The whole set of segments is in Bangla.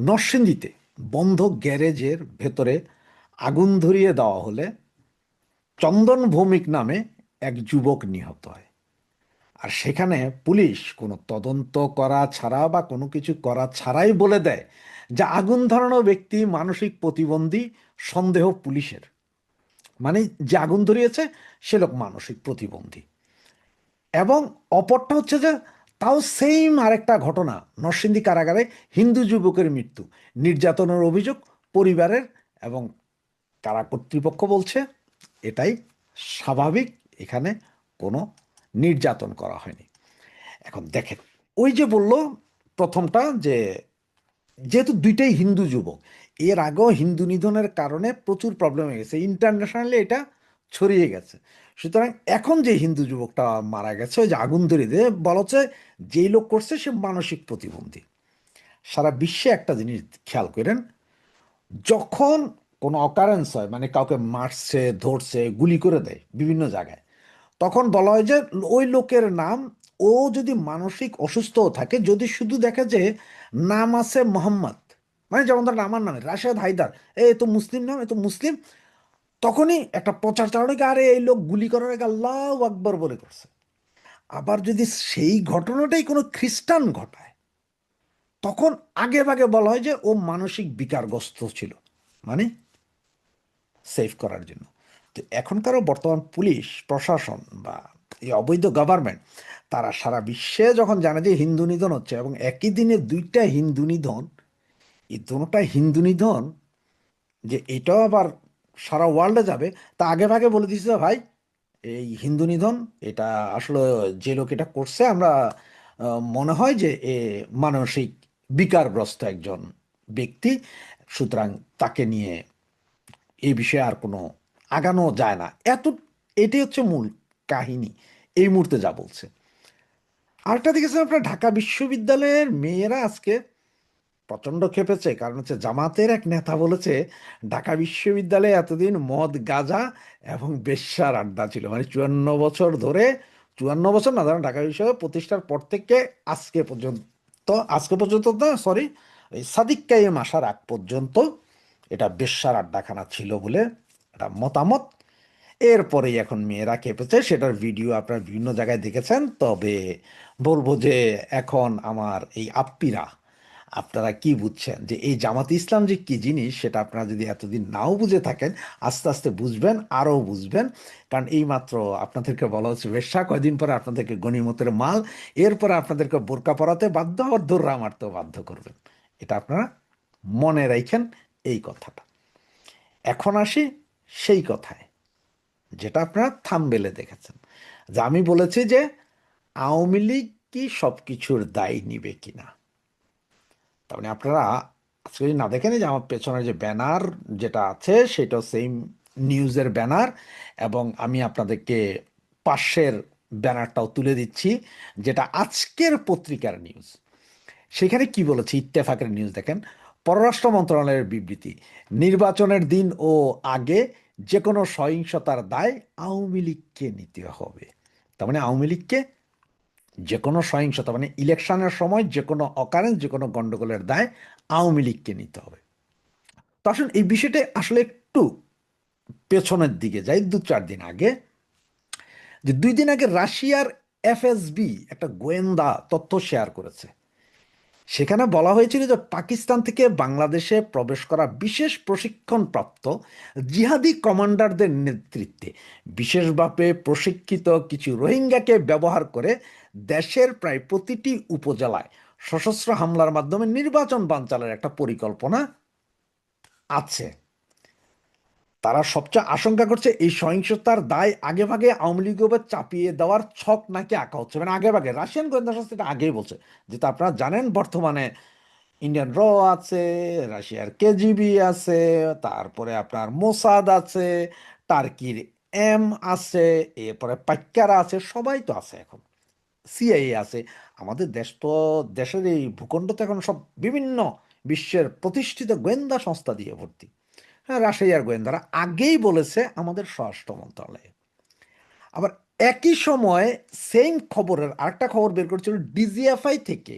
নরসিংদীতে বন্ধ গ্যারেজের ভেতরে আগুন ধরিয়ে দেওয়া হলে চন্দন ভৌমিক নামে এক যুবক নিহত হয়। আর সেখানে পুলিশ কোনো তদন্ত করা ছাড়া বা কোনো কিছু করা ছাড়াই বলে দেয় যে আগুন ধরানো ব্যক্তি মানসিক প্রতিবন্ধী, সন্দেহ পুলিশের। মানে যে আগুন ধরিয়েছে, সে লোক মানসিক প্রতিবন্ধী। এবং অপরটা হচ্ছে যে তাও সেম আরেকটা ঘটনা, নরসিংদী কারাগারে হিন্দু যুবকের মৃত্যু। নির্যাতনের অভিযোগ পরিবারের এবং কারা কর্তৃপক্ষ বলছে, এটাই স্বাভাবিক, এখানে কোনো নির্যাতন করা হয়নি। এখন দেখেন, ওই যে বলল প্রথমটা যে, যেহেতু দুইটাই হিন্দু যুবক, এর আগেও হিন্দু নিধনের কারণে প্রচুর প্রবলেম হয়ে গেছে। ইন্টারন্যাশনালি এটা ছড়িয়ে গেছে। সুতরাং এখন যে হিন্দু যুবকটা মারা গেছে, ওই যে আগুন ধরিয়ে দিয়ে বলা যেই লোক করছে সে মানসিক প্রতিবন্ধী। সারা বিশ্বে একটা জিনিস খেয়াল করেন, যখন কোনো অকারেন্স হয় মানে কাউকে মারছে, ধরছে, গুলি করে দেয় বিভিন্ন জায়গায়, তখন বলা হয় যে ওই লোকের নাম, ও যদি মানসিক অসুস্থ থাকে, যদি শুধু দেখে যে নাম আছে মোহাম্মদ মানে যেমন ধরেন আমার নামে রাশেদ হায়দার এ তো মুসলিম নাম এ তো মুসলিম তখনই একটা প্রচার চালানো আরে এই লোক গুলি করার আগে আল্লাহ আকবর বলে করছে। আবার যদি সেই ঘটনাটাই কোনো খ্রিস্টান ঘটায়, তখন আগে ভাগে বলা হয় যে ও মানসিক বিকারগ্রস্ত ছিল। মানে সেভ করার জন্য। তো এখনকারও বর্তমান পুলিশ, প্রশাসন বা এই অবৈধ গভর্নমেন্ট তারা সারা বিশ্বে যখন জানে যে হিন্দু নিধন হচ্ছে এবং একই দিনে দুইটা হিন্দু নিধন, এই দুটা হিন্দু নিধন, যে এটাও আবার সারা ওয়ার্ল্ডে যাবে। তা আগে ভাগে বলে দিচ্ছে ভাই, এই হিন্দু নিধন, এটা আসলে যে লোক এটা করছে, আমরা মনে হয় যে এ মানসিক বিকারগ্রস্ত একজন ব্যক্তি। সুতরাং তাকে নিয়ে এই বিষয়ে আর কোনো আগানো যায় না। এত এটি হচ্ছে মূল কাহিনী। এই মুহূর্তে যা বলছে। আরেকটা দেখেছেন আপনার ঢাকা বিশ্ববিদ্যালয়ের মেয়েরা আজকে প্রচণ্ড খেপেছে কারণ হচ্ছে জামাতের এক নেতা বলেছে, ঢাকা বিশ্ববিদ্যালয়ে এতদিন মদ, গাঁজা এবং বেশ্যার আড্ডা ছিল। মানে চুয়ান্ন বছর ধরে, চুয়ান্ন বছর না, ধরেন ঢাকা বিশ্ববিদ্যালয় প্রতিষ্ঠার পর থেকে আজকে পর্যন্ত আজকে পর্যন্ত না সরি ওই সাদিক কাইম আসার আগ পর্যন্ত এটা বেশ্যার আড্ডাখানা ছিল বলে এটা মতামত। এরপরেই এখন মেয়েরা খেপেছে সেটার ভিডিও আপনারা বিভিন্ন জায়গায় দেখেছেন। তবে বলব যে এখন আমার এই আপ্পিরা আপনারা কি বুঝছেন? যে এই জামাত ইসলাম যে কি জিনিস, সেটা আপনারা যদি এতদিন নাও বুঝে থাকেন, আস্তে আস্তে বুঝবেন আরও বুঝবেন। কারণ এই মাত্র আপনাদেরকে বলা হচ্ছে, বেশ্যা, কয়দিন পরে আপনাদেরকে গণিমতের মাল, এরপরে আপনাদেরকে বোরকা পরাতে বাধ্য আবার দৌড়া মারতেও বাধ্য করবেন এটা আপনারা মনে রাখেন এই কথাটা। এখন আসি সেই কথায়, যেটা আপনারা থামবেলে দেখেছেন। যে আমি বলেছি যে আওয়ামী লীগ কি সব কিছুর দায় নিবে কিনা? তার মানে আপনারা আজকে যদি না দেখেন যে আমার পেছনে যে ব্যানার যেটা আছে, সেটাও সেম নিউজের ব্যানার এবং আমি আপনাদেরকে পাশের ব্যানারটাও তুলে দিচ্ছি, যেটা আজকের পত্রিকার নিউজ সেখানে কি বলেছে? ইত্তেফাকের নিউজ দেখেন। পররাষ্ট্র মন্ত্রণালয়ের বিবৃতি, নির্বাচনের দিন ও আগে যে কোনো সহিংসতার দায় আওয়ামী লীগকে নিতে হবে। তার মানে আওয়ামী লীগকে যে কোনো সহিংসতা মানে ইলেকশনের সময় যে কোনো অকারেন্স যে কোনো গন্ডগোলের দায় আওয়ামী লীগকে নিতে হবে। তো আসলে এই বিষয়টা আসলে একটু পেছনের দিকে যাই। দু চার দিন আগে, যে দুই দিন আগে রাশিয়ার এফএসবি একটা গোয়েন্দা তথ্য শেয়ার করেছে। সেখানে বলা হয়েছিল যে পাকিস্তান থেকে বাংলাদেশে প্রবেশ করা বিশেষ প্রশিক্ষণপ্রাপ্ত জিহাদি কমান্ডারদের নেতৃত্বে। বিশেষভাবে প্রশিক্ষিত কিছু রোহিঙ্গাকে ব্যবহার করে দেশের প্রায় প্রতিটি উপজেলায় সশস্ত্র হামলার মাধ্যমে নির্বাচন বানচালের একটা পরিকল্পনা আছে। তারা সবচেয়ে আশঙ্কা করছে এই সহিংসতার দায় আগে ভাগে আওয়ামী উপর চাপিয়ে দেওয়ার ছক নাকি আঁকা হচ্ছে। মানে আগে ভাগে রাশিয়ান গোয়েন্দা সংস্থা এটা আগেই বলছে, যেটা আপনারা জানেন বর্তমানে ইন্ডিয়ান র আছে, রাশিয়ার কেজিবি আছে, তারপরে আপনার মোসাদ আছে, টার্কির এম আছে, এরপরে পাক্কারা আছে, সবাই তো আছে এখন, সিআইএ আছে। আমাদের দেশ তো, দেশের এই ভূখণ্ড তো এখন সব বিভিন্ন বিশ্বের প্রতিষ্ঠিত গোয়েন্দা সংস্থা দিয়ে ভর্তি। রাশিয়ার গোয়েন্দারা আগেই বলেছে আমাদের স্বরাষ্ট্র মন্ত্রণালয়ে। আবার একই সময় সেম খবরের আরেকটা খবর বের করেছিল ডিজিএফআই থেকে।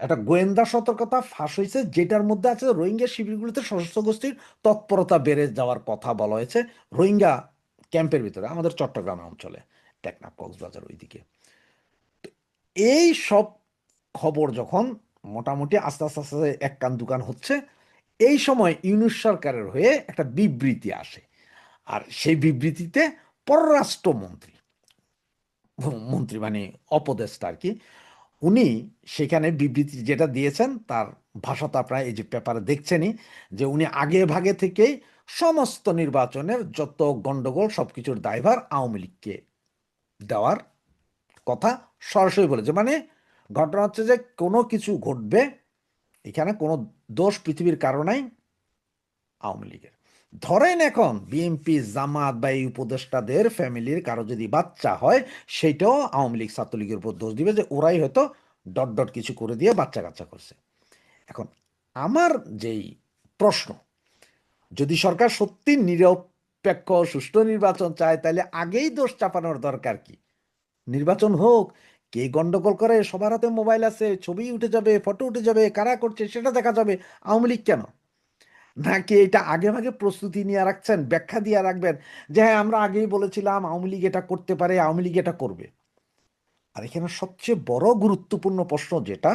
একটা গোয়েন্দা সতর্কতা ফাঁস হয়েছে, যেটার মধ্যে আছে রোহিঙ্গা শিবিরগুলোতে সশস্ত্র গোষ্ঠীর তৎপরতা বেড়ে যাওয়ার কথা বলা হয়েছে রোহিঙ্গা ক্যাম্পের ভিতরে, আমাদের চট্টগ্রাম অঞ্চলে, টেকনাফ, কক্সবাজার ওইদিকে। এই সব খবর যখন মোটামুটি আস্তে আস্তে আস্তে এক কান দুকান হচ্ছে এই সময় ইউনুস সরকারের হয়ে একটা বিবৃতি আসে। আর সেই বিবৃতিতে পররাষ্ট্রমন্ত্রী, মন্ত্রী মানে অপদেষ্টা আর কি, উনি সেখানে বিবৃতি যেটা দিয়েছেন, তার ভাষা তো আপনারা এই যে পেপারে দেখছেনই, যে উনি আগে ভাগে থেকেই সমস্ত নির্বাচনের যত গন্ডগোল সবকিছুর দায়ভার আওয়ামী লীগকে দেওয়ার কথা সরাসরি বলেছে। মানে ঘটনা হচ্ছে যে কোনো কিছু ঘটবে, এখানে কোনো দোষ পৃথিবীর কারণে আওয়ামী লীগের। ধরেন এখন বিএনপি জামাত বা এই উপদেষ্টাদের ফ্যামিলির কারও যদি বাচ্চা হয়, সেটাও আওয়ামী লীগ ছাত্রলীগের উপর দোষ দিবে যে ওরাই হয়তো ডট ডট কিছু করে দিয়ে বাচ্চা কাচ্চা করছে। এখন আমার যেই প্রশ্ন, যদি সরকার সত্যি নিরপেক্ষ, সুষ্ঠু নির্বাচন চায়, তাহলে আগেই দোষ চাপানোর দরকার কি? নির্বাচন হোক কে গন্ডগোল করে? সবার হাতে মোবাইল আছে, ছবি উঠে যাবে, ফটো উঠে যাবে, কারা করছে সেটা দেখা যাবে। আওয়ামী লীগ কেন? নাকি এটা আগে ভাগে প্রস্তুতি নিয়ে রাখছেন, ব্যাখ্যা দিয়ে রাখবেন যে হ্যাঁ আমরা আগেই বলেছিলাম আওয়ামী লীগ এটা করতে পারে, আওয়ামী লীগ এটা করবে। আর এখানে সবচেয়ে বড় গুরুত্বপূর্ণ প্রশ্ন যেটা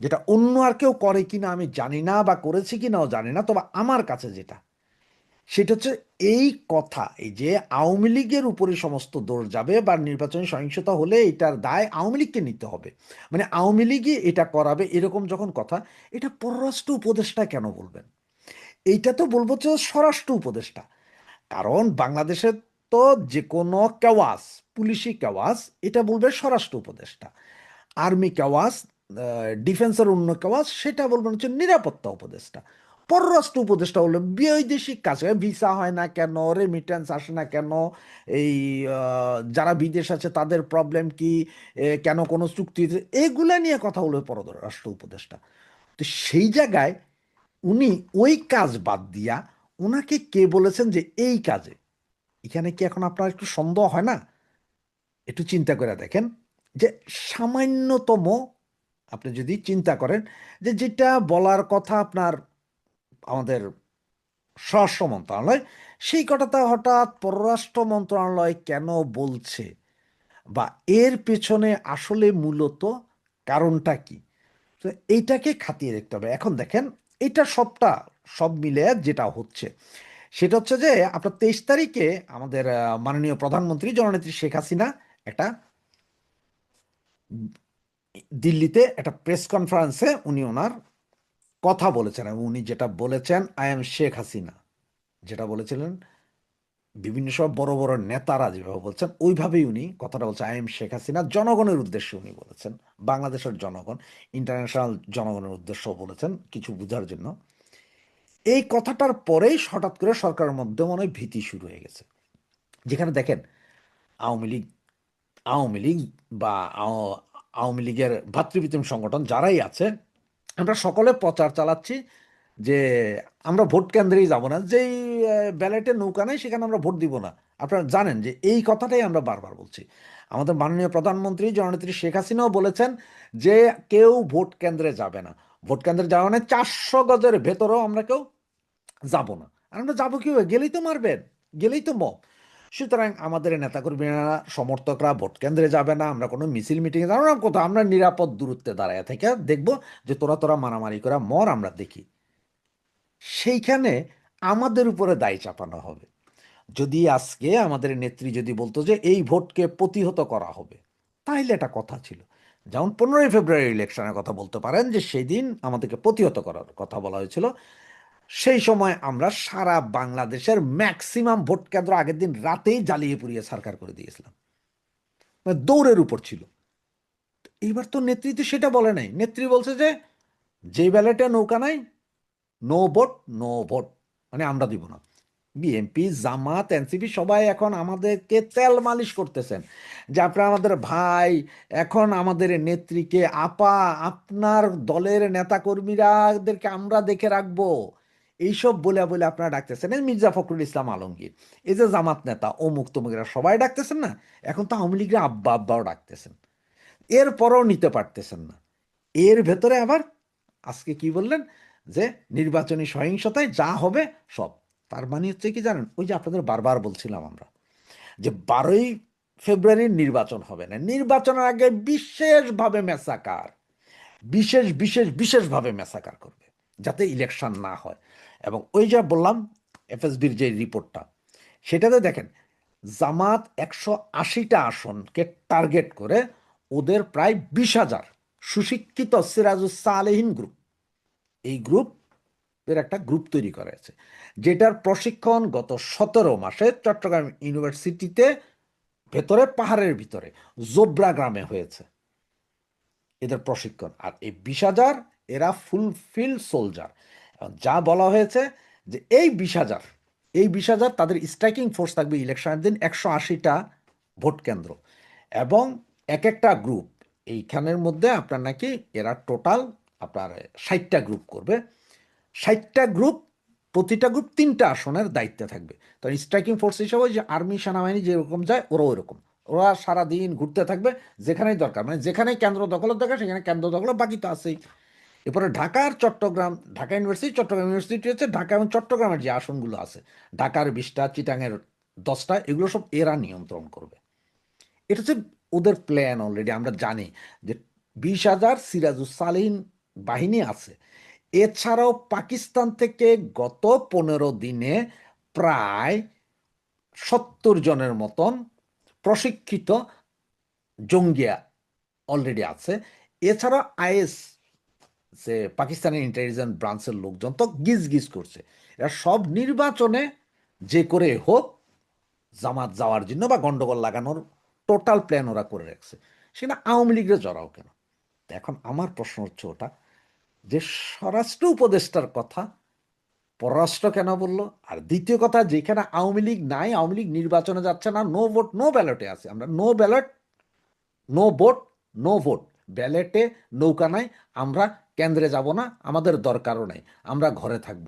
যেটা অন্য আর কেউ করে কিনা আমি জানি না বা করেছি কিনাও জানি না, তবে আমার কাছে যেটা সেটা হচ্ছে এই কথা, এই যে আওয়ামী লীগের উপরে সমস্ত দোষ যাবে বা নির্বাচনী সহিংসতা হলে এটার দায় আওয়ামী লীগকে নিতে হবে। মানে আওয়ামী লীগই এটা করাবে এরকম যখন কথা, এটা পররাষ্ট্র উপদেষ্টা কেন বলবেন? এইটা তো বলব যে স্বরাষ্ট্র উপদেষ্টা। কারণ বাংলাদেশের তো যে কোনো কেওয়াস, পুলিশি কেওয়াস, এটা বলবে স্বরাষ্ট্র উপদেষ্টা। আর্মি কেওয়াস ডিফেন্সের অন্য কেওয়াস, সেটা বলবেন হচ্ছে নিরাপত্তা উপদেষ্টা। পররাষ্ট্র উপদেষ্টা হলো, বৈদেশিক কাজ ভিসা হয় না কেন রেমিটেন্স আসে না কেন, এই যারা বিদেশ আছে তাদের প্রবলেম কি কেন কোনো চুক্তি এগুলা নিয়ে কথা হলো পররাষ্ট্র উপদেষ্টা। তো সেই জায়গায় উনি ওই কাজ বাদ দিয়া ওনাকে কে বলেছেন যে এই কাজে? এখানে কি এখন আপনার একটু সন্দেহ হয় না? একটু চিন্তা করে দেখেন যে সামান্যতম, আপনি যদি চিন্তা করেন যে যেটা বলার কথা আপনার আমাদের স্বরাষ্ট্র মন্ত্রণালয়, সেই কথাটা হঠাৎ পররাষ্ট্র মন্ত্রণালয় কেন বলছে? বা এর পেছনে আসলে মূলত কারণটা কি? তো এইটাকে খাতিয়ে দেখতে হবে। এখন দেখেন, এটা সবটা সব মিলে যেটা হচ্ছে, সেটা হচ্ছে যে আপনার তেইশ তারিখে আমাদের মাননীয় প্রধানমন্ত্রী জননেত্রী শেখ হাসিনা একটা দিল্লিতে একটা প্রেস কনফারেন্সে উনি ওনার কথা বলেছেন এবং উনি যেটা বলেছেন আই এম শেখ হাসিনা যেটা বলেছিলেন, বিভিন্ন সব বড় বড় নেতারা যেভাবে বলছেন, ওইভাবেই উনি কথাটা বলছেন আই এম শেখ হাসিনা জনগণের উদ্দেশ্যে উনি বলেছেন, বাংলাদেশের জনগণ ইন্টারন্যাশনাল জনগণের উদ্দেশ্য বলেছেন কিছু বোঝার জন্য। এই কথাটার পরেই হঠাৎ করে সরকারের মধ্যে মনে ভীতি শুরু হয়ে গেছে। যেখানে দেখেন, আওয়ামী লীগ আওয়ামী লীগ বা আও- আওয়ামী লীগের ভাতৃপ্রতিম সংগঠন যারাই আছে আমরা সকলে প্রচার চালাচ্ছি যে আমরা ভোট কেন্দ্রেই যাব না, যেই ব্যালেটে নৌকা নেই সেখানে আমরা ভোট দিব না। আপনারা জানেন যে এই কথাটাই আমরা বারবার বলছি। আমাদের মাননীয় প্রধানমন্ত্রী জননেত্রী শেখ হাসিনাও বলেছেন যে কেউ ভোট কেন্দ্রে যাবে না। ভোট কেন্দ্রে যাওয়া মানে চারশো গজের ভেতরেও আমরা কেউ যাব না। আর আমরা যাব কি গেলেই তো মারবেন, গেলেই তো মব। সুতরাং আমাদের নেতাকর্মীরা, সমর্থকরা ভোট কেন্দ্রে যাবে না, আমরা কোনো মিছিল মিটিংয়ে যাব না কোথাও, আমরা নিরাপদ দূরত্বে দাঁড়ায় থেকে দেখব যে তোরা তোরা মারামারি করা মর, আমরা দেখি। সেইখানে আমাদের উপরে দায় চাপানো হবে। যদি আজকে আমাদের নেত্রী যদি বলতো যে এই ভোটকে প্রতিহত করা হবে, তাইলে এটা কথা ছিল। যেমন পনেরোই ফেব্রুয়ারি ইলেকশনের কথা বলতে পারেন যে সেই দিন আমাদেরকে প্রতিহত করার কথা বলা হয়েছিল। সেই সময় আমরা সারা বাংলাদেশের ম্যাক্সিমাম ভোট কেন্দ্র আগের দিন রাতেই জ্বালিয়ে পুড়িয়ে সরকার করে দিয়েছিলাম। মানে দৌড়ের উপর ছিল। এইবার তো নেত্রী তো সেটা বলে নাই। নেত্রী বলছে যে যে ব্যালেটে নৌকা নাই, নো ভোট নো ভোট মানে আমরা দিব না। বিএনপি জামাত এনসিপি সবাই এখন আমাদেরকে তেল মালিশ করতেছেন যে, আপনারা আমাদের ভাই, এখন আমাদের নেত্রীকে আপা, আপনার দলের নেতাকর্মীরাদেরকে আমরা দেখে রাখব। এইসব বলে বলে আপনারা ডাকতেছেন। মির্জা ফখরুল ইসলাম আলমগীর, এই যে জামাত নেতা, অমুক তমুকেরা সবাই ডাকতেছেন না? এখন তো আওয়ামী লীগের আব্বা আব্বাও ডাকতেছেন। এরপরও নিতে পারতেছেন না। এর ভেতরে আবার আজকে কি বললেন? যে নির্বাচনী সহিংসতায় যা হবে সব। তার মানে হচ্ছে কি জানেন? ওই যে আপনাদের বারবার বলছিলাম আমরা যে বারোই ফেব্রুয়ারির নির্বাচন হবে না। নির্বাচনের আগে বিশেষভাবে মেসাকার বিশেষ বিশেষ, বিশেষভাবে মেসাকার করবে, যাতে ইলেকশন না হয়। এবং ওই যা বললাম এফএসবির যে রিপোর্টটা, সেটাতে দেখেন জামাত একশো আশিটা আসনকে টার্গেট করে ওদের প্রায় বিশ হাজার সুশিক্ষিত সিরাজুস সালেহীন গ্রুপ। এই গ্রুপ এর একটা গ্রুপ তৈরি করা হয়েছে, যেটার প্রশিক্ষণ গত সতেরো মাসে চট্টগ্রাম ইউনিভার্সিটিতে ভেতরে পাহাড়ের ভিতরে, জোব্রা গ্রামে হয়েছে এদের প্রশিক্ষণ। আর এই বিশ হাজার এরা ফুলফিল সোলজার। যা বলা হয়েছে যে এই বিশ হাজার, এই বিশ হাজার তাদের স্ট্রাইকিং ফোর্স থাকবে ইলেকশনের দিন একশো আশিটা ভোট কেন্দ্র। এবং এক একটা গ্রুপ এইখানের মধ্যে আপনার নাকি এরা টোটাল আপনার ষাটটা গ্রুপ করবে। ষাটটা গ্রুপ প্রতিটা গ্রুপ তিনটা আসনের দায়িত্বে থাকবে। তো স্ট্রাইকিং ফোর্স হিসাবে যে আর্মি সেনাবাহিনী যেরকম যায় ওরা ওরকম ওরা সারাদিন ঘুরতে থাকবে, যেখানেই দরকার। মানে যেখানেই কেন্দ্র দখলের দরকার, সেখানে কেন্দ্র দখল বাকি তো আছেই। এরপরে ঢাকার চট্টগ্রাম, ঢাকা ইউনিভার্সিটি চট্টগ্রাম ইউনিভার্সিটি হচ্ছে ঢাকা এবং চট্টগ্রামের যে আসনগুলো আছে, ঢাকার বিশটা চিটাঙের দশটা, এগুলো সব এরা নিয়ন্ত্রণ করবে। এটা হচ্ছে ওদের প্ল্যান অলরেডি আমরা জানি যে বিশ হাজার সিরাজুস সালিন বাহিনী আছে। এছাড়াও পাকিস্তান থেকে গত পনেরো দিনে প্রায় সত্তর জনের মতন প্রশিক্ষিত জঙ্গিয়া অলরেডি আছে। এছাড়া আইএস যে পাকিস্তানের ইন্টেলিজেন্স ব্রাঞ্চের লোকজন তো গিজ গিজ করছে। এরা সব নির্বাচনে যে করে হোক, জামাত যাওয়ার জন্য বা গন্ডগোল লাগানোর টোটাল প্ল্যান ওরা করে রাখছে। সেটা আওয়ামী লীগের জড়াও কেন? এখন আমার প্রশ্ন হচ্ছে ওটা, যে স্বরাষ্ট্র উপদেষ্টার কথা পররাষ্ট্র কেন বলল? আর দ্বিতীয় কথা, যেখানে আওয়ামী লীগ নাই, আওয়ামী লীগ নির্বাচনে যাচ্ছে না নো ভোট নো ব্যালটে আছে। আমরা no ballot no vote no vote ব্যালেটে নৌকা নাই, আমরা কেন্দ্রে যাব না আমাদের দরকারও নাই আমরা ঘরে থাকব।